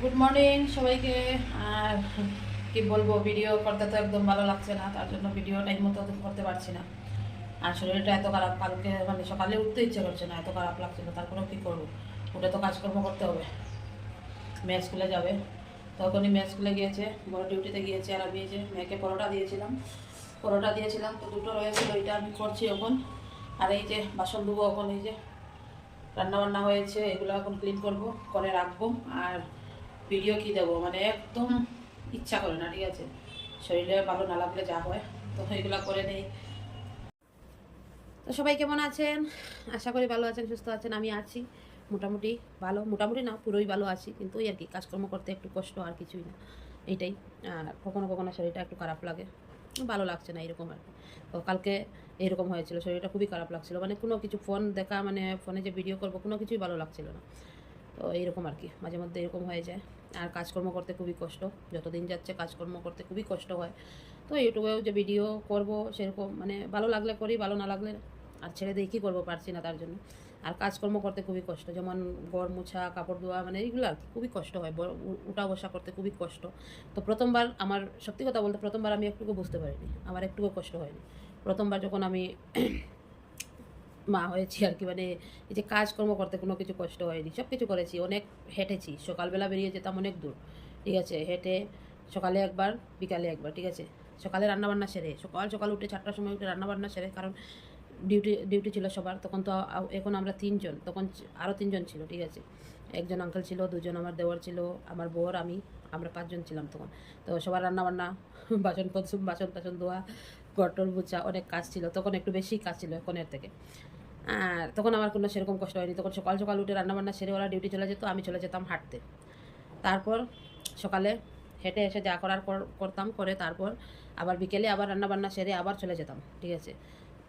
Good morning সবাইকে। আর কি বলব ভিডিও করতে তো একদম ভালো লাগছে না, তার জন্য ভিডিও টাইম মতো করতে পারছি না। আর শরীরটা এত খারাপ, কালকে মানে সকালে উঠতে ইচ্ছে করছে না, এত খারাপ লাগছিল তারপরেও কী করব? উঠে তো কাজকর্ম করতে হবে। মেয়ে স্কুলে যাবে। তখনই মেয়ে স্কুলে গিয়েছে, বড় ডিউটিতে গিয়েছে আর আমি যে মেয়েকে পরোটা দিয়েছিলাম। পরোটা দিয়েছিলাম, তো দুটো রয়েছিল ওইটা আমি করছি এখন। আর এই যে বাসন ধুবো এখন, এই যে রান্না বান্না হয়েছে, এগুলো এখন ক্লিন করব, করে রাখব। আর ভিডিও কি দেবো? মানে একদম ইচ্ছা করে না, ঠিক আছে? শরীরে ভালো না লাগলে যা হয়, তো এগুলো করে নেই। তো সবাই কেমন আছেন? আশা করি ভালো আছেন, সুস্থ আছেন, আমি আছি। মোটামুটি ভালো, মোটামুটি না, পুরোই ভালো আছি, কিন্তু ওই আর কি, কাজকর্ম করতে একটু কষ্ট, আর কিছুই না। এইটাই আর কখনো কখনো শরীরটা একটু খারাপ লাগে। ভালো লাগছে না, এরকম আর কি। তো কালকে এরকম হয়েছিল, শরীরটা খুবই খারাপ লাগছিল। মানে কোনো কিছু ফোন দেখা মানে ফোনে যে ভিডিও করব, কোনো কিছুই ভালো লাগছিল না। তো এইরকম আর কি, মাঝে মধ্যে এরকম হয়ে যায়। আর কাজকর্ম করতে খুবই কষ্ট। যতদিন যাচ্ছে কাজকর্ম করতে খুবই কষ্ট হয়। তো ইউটিউবেও যে ভিডিও করব সেরকম মানে ভালো লাগলে করি, ভালো না লাগলে আর ছেড়ে দিয়ে কী করব পারছি না তার জন্য। আর কাজকর্ম করতে খুবই কষ্ট, যেমন গড় মোছা, কাপড় ধোয়া মানে এইগুলো আর কি, খুবই কষ্ট হয়। উঠা বসা করতে খুবই কষ্ট। তো প্রথমবার আমার, সত্যি কথা বলতে প্রথমবার আমি একটুকু বুঝতে পারিনি, আমার একটুকু কষ্ট হয়নি। প্রথমবার যখন আমি মা হয়েছি আর কি মানে এই যে কাজকর্ম করতে কোনো কিছু কষ্ট হয়নি সব কিছু করেছি, অনেক হেঁটেছি, সকালবেলা বেরিয়ে যেতাম অনেক দূর, ঠিক আছে, হেঁটে সকালে একবার, বিকালে একবার, ঠিক আছে, সকালে রান্নাবান্না সেরে, সকাল সকাল উঠে চারটার সময় উঠে রান্নাবান্না সেরে, কারণ ডিউটি ডিউটি ছিল সবার, তখন তো এখন আমরা তিনজন, তখন আরও তিনজন ছিল, ঠিক আছে, একজন আঙ্কেল ছিল, দুজন আমার দেওয়ার ছিল, আমার বর, আমি, আমরা পাঁচজন ছিলাম তখন, তো সবার রান্নাবান্না বাসন বাসন টাসন ধোয়া, গটর বুচা অনেক কাজ ছিল, তখন একটু বেশি কাজ ছিল এখনের থেকে আর তখন আমার কোনো সেরকম কষ্ট হয়নি। তখন সকাল সকাল উঠে রান্নাবান্না সেরে ওরা ডিউটি চলে যেত, আমি চলে যেতাম হাঁটতে। তারপর সকালে হেঁটে এসে যা করার কর- করতাম, করে তারপর আবার বিকেলে আবার রান্নাবান্না সেরে আবার চলে যেতাম, ঠিক আছে?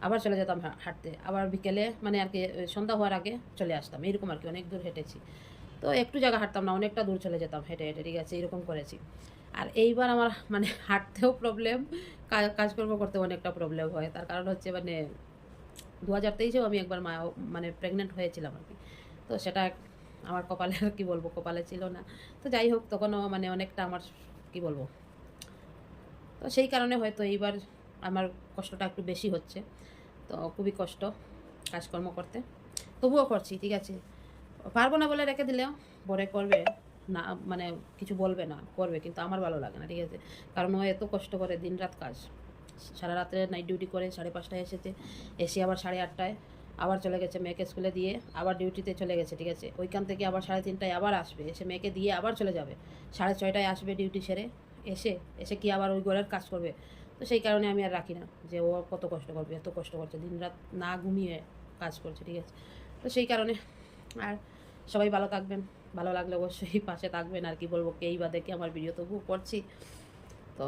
আবার চলে যেতাম হাঁটতে। আবার বিকেলে মানে আর কি সন্ধ্যা হওয়ার আগে চলে আসতাম। এরকম আর কি, অনেক দূর হেঁটেছি। তো একটু জায়গা হাঁটতাম না, অনেকটা দূর চলে যেতাম হেঁটে হেঁটে, ঠিক আছে? এরকম করেছি। আর এইবার আমার মানে হাঁটতেও প্রবলেম কাজকর্ম করতে অনেকটা প্রবলেম হয়। তার কারণ হচ্ছে মানে দু হাজার তেইশেও আমি একবার মা মানে প্রেগনেন্ট হয়েছিলাম আর কি। তো সেটা আমার কপালে আর কি বলব, কপালে ছিল না। তো যাই হোক, তখনও মানে অনেকটা আমার, কি বলব? তো সেই কারণে হয়তো এইবার আমার কষ্টটা একটু বেশি হচ্ছে। তো খুবই কষ্ট কাজকর্ম করতে। তবুও করছি, ঠিক আছে। পারব না বলে রেখে দিলেও পরে করবে। না মানে কিছু বলবে না, করবে, কিন্তু আমার ভালো লাগে না, ঠিক আছে। কারণ ও এত কষ্ট করে দিন রাত কাজ। সারা রাত্রে নাইট ডিউটি করে সাড়ে পাঁচটায় এসেছে। এসে আবার সাড়ে আটটায় আবার চলে গেছে মেয়েকে স্কুলে দিয়ে, আবার ডিউটিতে চলে গেছে, ঠিক আছে? ওইখান থেকে আবার সাড়ে তিনটায় আবার আসবে, এসে মেয়েকে দিয়ে আবার চলে যাবে। সাড়ে ছয়টায় আসবে ডিউটি সেরে, এসে এসে কি আবার ওই ঘরের কাজ করবে? তো সেই কারণে আমি আর রাখি না যে ও কত কষ্ট করবে, এত কষ্ট করছে, দিন রাত না ঘুমিয়ে কাজ করছে, ঠিক আছে? তো সেই কারণে আর সবাই ভালো থাকবেন, ভালো লাগলে অবশ্যই পাশে থাকবেন, আর কি বলব, কেই বা দেখে আমার ভিডিও তবু করছি। তো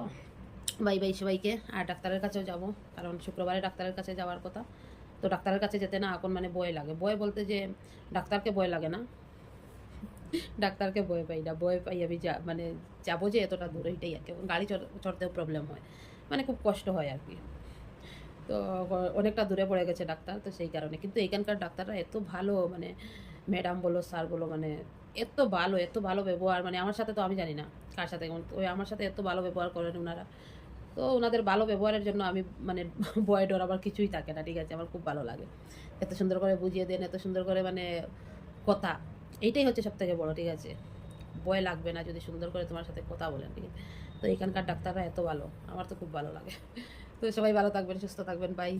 বাই বাই সবাইকে। আর ডাক্তারের কাছেও যাব, কারণ শুক্রবারে ডাক্তারের কাছে যাওয়ার কথা। তো ডাক্তারের কাছে যেতে না এখন মানে ভয় লাগে। ভয় বলতে যে ডাক্তারকে ভয় লাগে না। ডাক্তারকে ভয় পাই না। ভয় পাই আমি যা মানে যাব যে এতটা দূর, এইটাই আর কি। গাড়ি চড়- চড়তেও প্রবলেম হয়। মানে খুব কষ্ট হয় আর কি। তো অনেকটা দূরে পড়ে গেছে ডাক্তার, তো সেই কারণে। কিন্তু এখানকার ডাক্তাররা এত ভালো মানে ম্যাডাম বলো স্যার বলো মানে এত ভালো এত ভালো ব্যবহার। মানে আমার সাথে তো আমি জানি না কার সাথে। ওই আমার সাথে এত ভালো ব্যবহার করেন ওনারা তো ওনাদের ভালো ব্যবহারের জন্য আমি মানে ভয় ডর আমার কিছুই থাকে না, ঠিক আছে? আমার খুব ভালো লাগে। এত সুন্দর করে বুঝিয়ে দেন, এত সুন্দর করে মানে কথা। এইটাই হচ্ছে সব থেকে বড়, ঠিক আছে? ভয় লাগবে না যদি সুন্দর করে তোমার সাথে কথা বলেন, ঠিক আছে? তো এখানকার ডাক্তাররা এত ভালো, আমার তো খুব ভালো লাগে। তো সবাই ভালো থাকবেন, সুস্থ থাকবেন বাই